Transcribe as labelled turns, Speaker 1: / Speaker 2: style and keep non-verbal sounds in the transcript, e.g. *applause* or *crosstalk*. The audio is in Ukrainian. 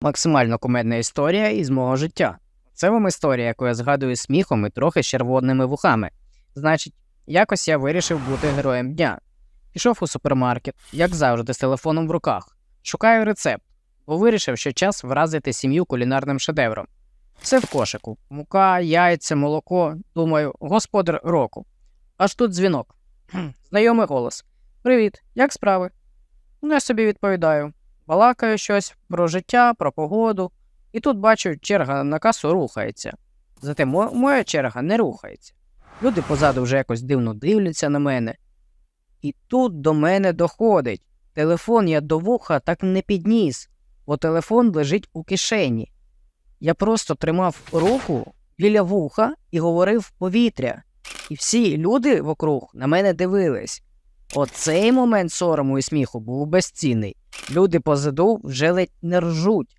Speaker 1: Максимально кумедна історія із мого життя. Це вам історія, яку я згадую сміхом і трохи червоними вухами. Значить, якось я вирішив бути героєм дня. Пішов у супермаркет, як завжди, з телефоном в руках. Шукаю рецепт, бо вирішив, що час вразити сім'ю кулінарним шедевром. Все в кошику: мука, яйця, молоко. Думаю, господар року. Аж тут дзвінок. *clears throat* Знайомий голос. Привіт, як справи? Ну, я собі відповідаю. Балакаю щось про життя, про погоду. І тут бачу, черга на касу рухається. Зате мо- моя черга не рухається. Люди позаду вже якось дивно дивляться на мене. І тут до мене доходить. Телефон я до вуха так не підніс, бо телефон лежить у кишені. Я просто тримав руку біля вуха і говорив повітря. І всі люди вокруг на мене дивились. Оцей момент сорому і сміху був безцінний. Люди позаду вже ледь не ржуть.